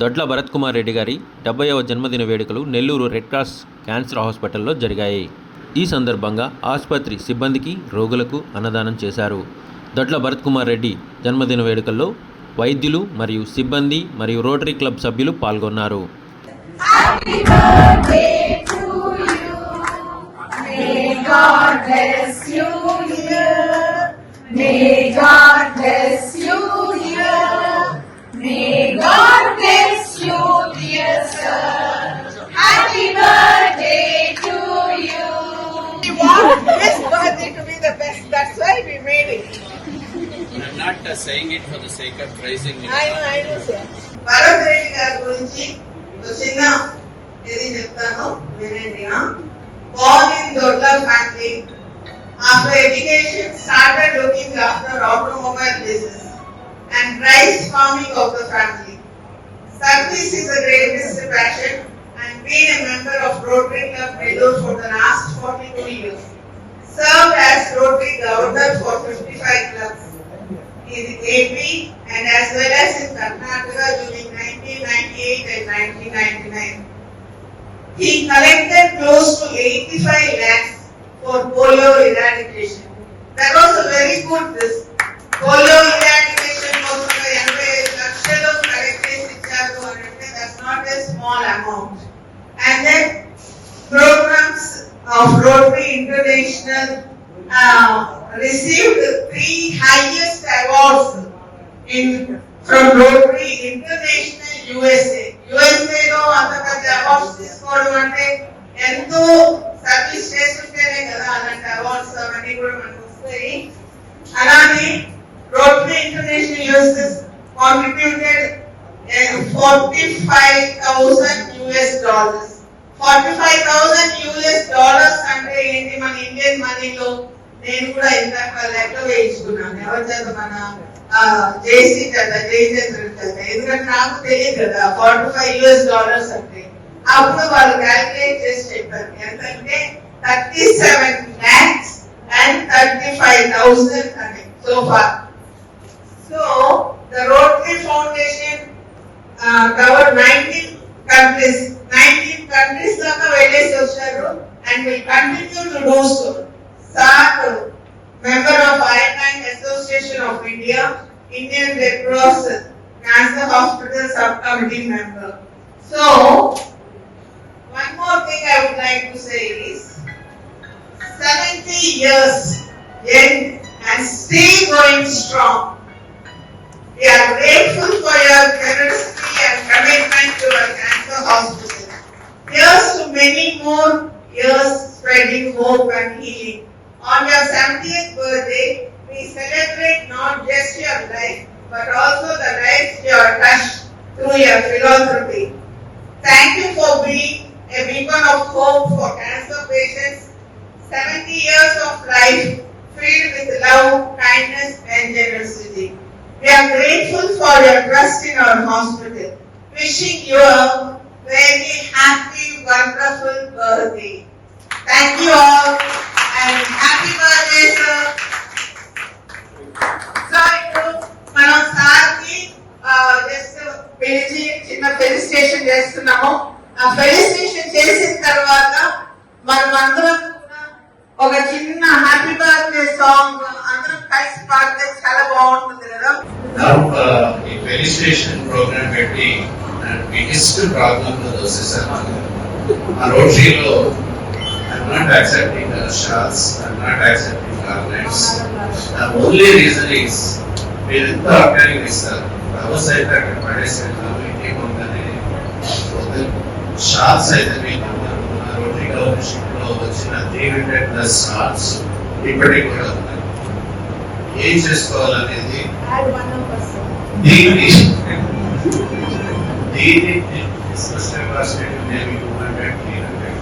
దొడ్ల భరత్ కుమార్ రెడ్డి గారి డెబ్బైవ జన్మదిన వేడుకలు నెల్లూరు రెడ్ క్రాస్ క్యాన్సర్ హాస్పిటల్లో జరిగాయి. ఈ సందర్భంగా ఆసుపత్రి సిబ్బందికి రోగులకు అన్నదానం చేశారు. దొడ్ల భరత్ కుమార్ రెడ్డి జన్మదిన వేడుకల్లో వైద్యులు మరియు సిబ్బంది మరియు రోటరీ క్లబ్ సభ్యులు పాల్గొన్నారు. God bless you. May God bless you made it. I'm not uh, saying it for the sake of praising you. I know, I know, sir. Bharat Reddy గారి గురించి ఒక చిన్న ఇది చెప్తాను వినండి born in Dodla family. After education, started looking after automobile business and rice farming of the family. Service is the greatest passion and been a member of Rotary Club Nellore for the last 42 years. served as Rotary Governor for 55 clubs in AP and as well as in Karnataka during 1998 and 1999. He collected close to 85 lakhs for polio eradication. That was a very good this. Polio eradication was a very collection of collected That's not a small amount. Of Rotary International uh, received three highest awards in from Rotary International USA. USA లో అంత పెద్ద awards తీసుకోవడం అంటే ఎంతో service చేస్తుంటేనే కదా అలాంటి awards అవన్నీ కూడా మనకు వస్తాయి అలానే Rotary International USS contributed forty five thousand US dollars forty five thousand dollars అంటే ఏంటి? మన ఇండియన్ మనీలో నేను కూడా ఇందాక లెక్క వేయించుకున్నాను. ఎవరి చేత? మన జేసీ చేత జయచంద్ర చేత. ఎందుకంటే నాకు తెలియదు కదా ఫార్టీ ఫైవ్ యూఎస్ డాలర్స్ అంటే. అప్పుడు వాళ్ళు క్యాల్కులేట్ చేసి చెప్పారు. ఎంతంటే thirty seven lakhs and thirty five thousand అని so far so the Rotary Foundation cover nineteen countries Association of India, Indian Red Cross, Cancer Hospital Subcommittee member. So, one more thing I would like to say is 70 years young and still going strong. We are grateful for your generosity and commitment to our cancer hospital. Here's to many more years spreading hope and healing. On your 70th birthday, we celebrate not just your life, but also the lives you have touched through your philosophy. Thank you for being a beacon of hope for cancer patients 70 years of life filled with love, kindness, and generosity. We are grateful for your trust in our hospital. Wishing you a very happy, wonderful birthday. Thank you all and happy birthday, sir. చిన్న happy birthday song అందరం కలిసి పాడితే చాలా బాగుంటుంది కదా. ఈ felicitation programme పెట్టి biggest problem వచ్చేసాను ఆ రోటరీలో I'm not accepting shawls I'm not accepting garments the only reason is మీరు ఎంత అప్లైనింగ్ ఇస్తారు. ఫ్లవర్స్ అయితే అక్కడ పడేసి వెళ్తాము ఇంటికి ఉందని అయితే మీకు Rotary governorship లో వచ్చిన త్రీ హండ్రెడ్ ప్లస్ షాల్స్ ఇప్పటికి కూడా ఉన్నాయి ఏం చేసుకోవాలనేది Add one of us. దీన్ని దీన్ని discuss about state maybe two hundred, three hundred.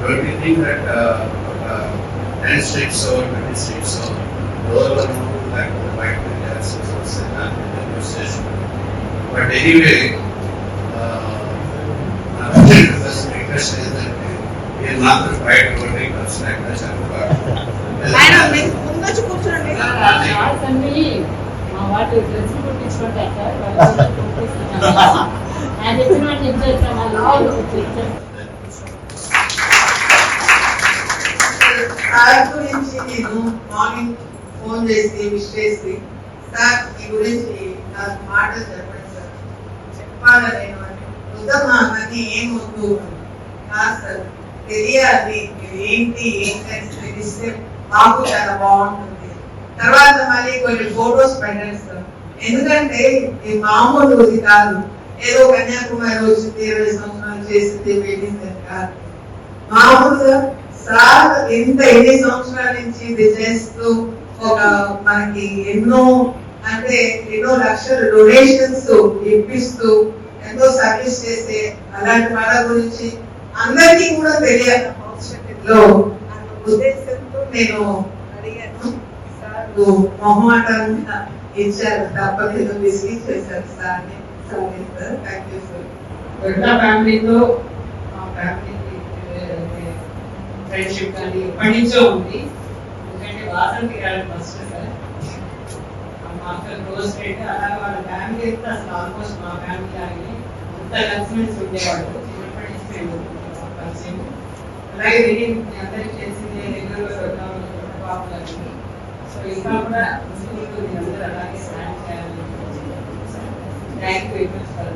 Don't you think that uh, uh, ten streets or twenty streets or lower one like shorts అన్ని మా dress కుట్టించుకుంటారు సార్ వాళ్ళు సార్ గురించి నేను morning phone చేసి wish చేసి సార్ మీ గురించి నాకు మాటలు చెప్పండి సార్ వద్దమ్మా ఏం వద్దు కాదు సార్ తెలియాలి మీరు ఏంటి ఏంటి తెలిస్తే మాకు చాలా బాగుంటుంది తర్వాత మళ్ళీ కొన్ని ఫోటోస్ పెట్టేస్తాం ఎందుకంటే ఇది మామూలుది కాదు. ఏదో కన్యాకుమారి వచ్చింది ఇరవై సంవత్సరాలు చేసింది వెళ్ళింది కాదు మామూలుగా సార్ ఎంత ఎన్ని సంవత్సరాల నుంచి ఇది చేస్తూ ఒక మనకి ఎన్నో అంటే ఎన్నో లక్షల డొనేషన్స్ ఇప్పిస్తూ ఎంతో సర్వీస్ చేసే అలాంటి వాళ్ళ గురించి అందరికీ కూడా తెలియాలి. భవిష్యత్తులో. ఉద్దేశంతో నేను సార్ మొహమాటంగా ఇచ్చారు తప్పలేదు విసిగి చేశారు sir sorry sir thank you sir Dodda ఫ్యామిలీతో మా ఫ్యామిలీకి ఫ్రెండ్షిప్ కానీ ఎప్పటి నుంచో ఉంది ఎందుకంటే వాసంతి గారు ఫస్ట్ మా అక్క క్లోజ్ ఫ్రెండ్ అలాగే వాళ్ళ ఫ్యామిలీ అయితే అసలు ఆల్మోస్ట్ మా ఫ్యామిలీ లాగానే అంత కలిసిమెలిసి ఉండేవాళ్ళు చిన్నప్పటి నుంచి మేము పరిచయం అలాగే ఇది మీ అందరికీ తెలిసిందే రెగ్యులర్గా దొడ్డ దొడ్డ పాపలు సో ఇంకా కూడా స్కూల్కి మీరు అందరూ అలాగే స్టాండ్ చేయాలని thank you very much for